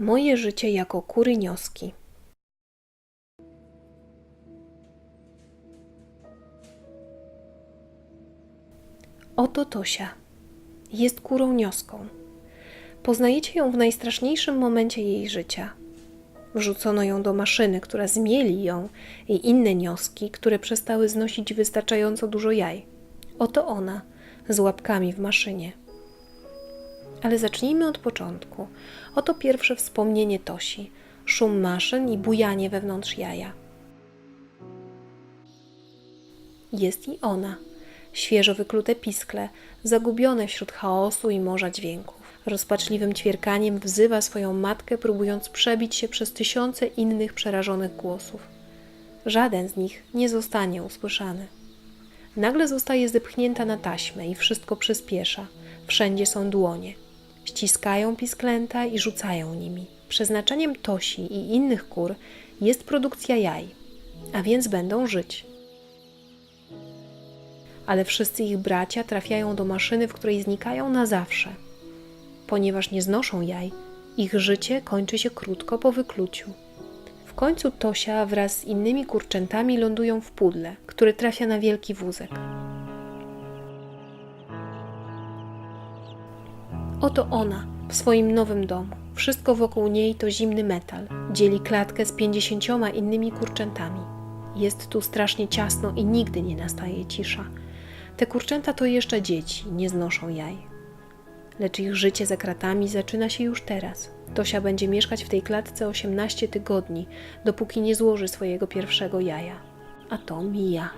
Moje życie jako kurynioski. Oto Tosia. Jest kurą nioską. Poznajecie ją w najstraszniejszym momencie jej życia. Wrzucono ją do maszyny, która zmieli ją i inne nioski, które przestały znosić wystarczająco dużo jaj. Oto ona, z łapkami w maszynie. Ale zacznijmy od początku. Oto pierwsze wspomnienie Tosi. Szum maszyn i bujanie wewnątrz jaja. Jest i ona. Świeżo wyklute piskle, zagubione wśród chaosu i morza dźwięków. Rozpaczliwym ćwierkaniem wzywa swoją matkę, próbując przebić się przez tysiące innych przerażonych głosów. Żaden z nich nie zostanie usłyszany. Nagle zostaje zepchnięta na taśmę i wszystko przyspiesza. Wszędzie są dłonie. Ściskają pisklęta i rzucają nimi. Przeznaczeniem Tosi i innych kur jest produkcja jaj, a więc będą żyć. Ale wszyscy ich bracia trafiają do maszyny, w której znikają na zawsze. Ponieważ nie znoszą jaj, ich życie kończy się krótko po wykluciu. W końcu Tosia wraz z innymi kurczętami lądują w pudle, który trafia na wielki wózek. Oto ona, w swoim nowym domu. Wszystko wokół niej to zimny metal. Dzieli klatkę z pięćdziesięcioma innymi kurczętami. Jest tu strasznie ciasno i nigdy nie nastaje cisza. Te kurczęta to jeszcze dzieci, nie znoszą jaj. Lecz ich życie za kratami zaczyna się już teraz. Tosia będzie mieszkać w tej klatce 18 tygodni, dopóki nie złoży swojego pierwszego jaja. A to mija.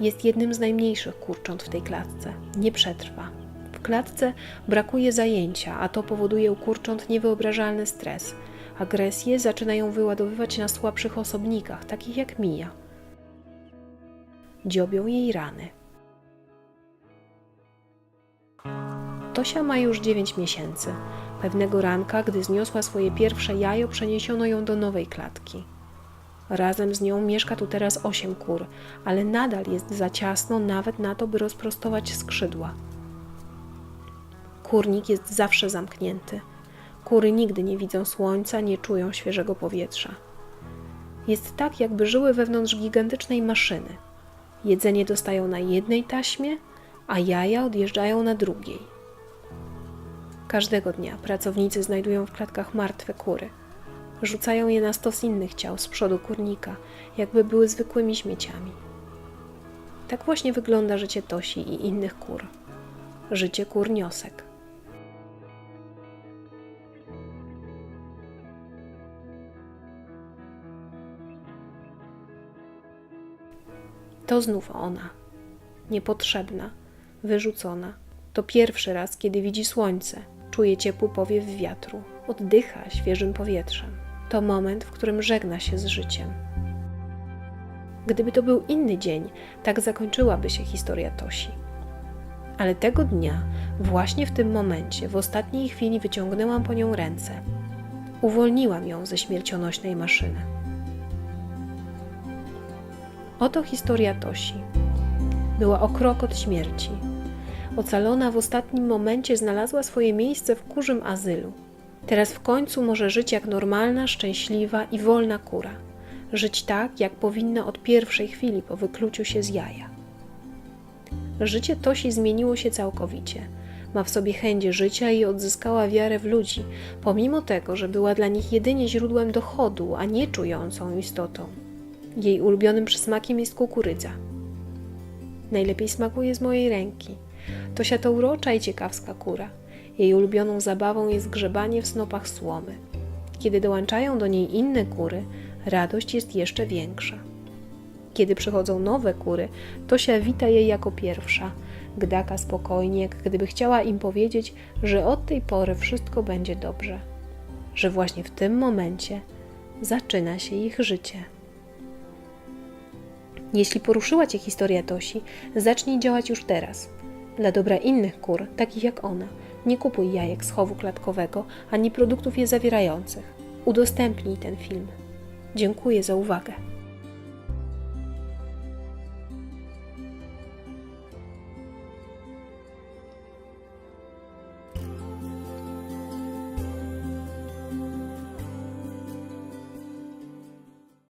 Jest jednym z najmniejszych kurcząt w tej klatce. Nie przetrwa. W klatce brakuje zajęcia, a to powoduje u kurcząt niewyobrażalny stres. Agresje zaczynają wyładowywać na słabszych osobnikach, takich jak Mija. Dziobią jej rany. Tosia ma już 9 miesięcy. Pewnego ranka, gdy zniosła swoje pierwsze jajo, przeniesiono ją do nowej klatki. Razem z nią mieszka tu teraz 8 kur, ale nadal jest za ciasno nawet na to, by rozprostować skrzydła. Kurnik jest zawsze zamknięty. Kury nigdy nie widzą słońca, nie czują świeżego powietrza. Jest tak, jakby żyły wewnątrz gigantycznej maszyny. Jedzenie dostają na jednej taśmie, a jaja odjeżdżają na drugiej. Każdego dnia pracownicy znajdują w klatkach martwe kury. Rzucają je na stos innych ciał z przodu kurnika, jakby były zwykłymi śmieciami. Tak właśnie wygląda życie Tosi i innych kur. Życie kur To znów ona, niepotrzebna, wyrzucona. To pierwszy raz, kiedy widzi słońce, czuje ciepły powiew wiatru, oddycha świeżym powietrzem. To moment, w którym żegna się z życiem. Gdyby to był inny dzień, tak zakończyłaby się historia Tosi. Ale tego dnia, właśnie w tym momencie, w ostatniej chwili wyciągnęłam po nią ręce. Uwolniłam ją ze śmiercionośnej maszyny. Oto historia Tosi. Była o krok od śmierci. Ocalona w ostatnim momencie znalazła swoje miejsce w kurzym azylu. Teraz w końcu może żyć jak normalna, szczęśliwa i wolna kura. Żyć tak, jak powinna od pierwszej chwili po wykluciu się z jaja. Życie Tosi zmieniło się całkowicie. Ma w sobie chęć życia i odzyskała wiarę w ludzi, pomimo tego, że była dla nich jedynie źródłem dochodu, a nie czującą istotą. Jej ulubionym przysmakiem jest kukurydza. Najlepiej smakuje z mojej ręki. Tosia to urocza i ciekawska kura. Jej ulubioną zabawą jest grzebanie w snopach słomy. Kiedy dołączają do niej inne kury, radość jest jeszcze większa. Kiedy przychodzą nowe kury, Tosia wita je jako pierwsza, gdaka spokojnie, jak gdyby chciała im powiedzieć, że od tej pory wszystko będzie dobrze, że właśnie w tym momencie zaczyna się ich życie. Jeśli poruszyła Cię historia Tosi, zacznij działać już teraz. Dla dobra innych kur, takich jak ona, nie kupuj jajek z chowu klatkowego ani produktów je zawierających. Udostępnij ten film. Dziękuję za uwagę.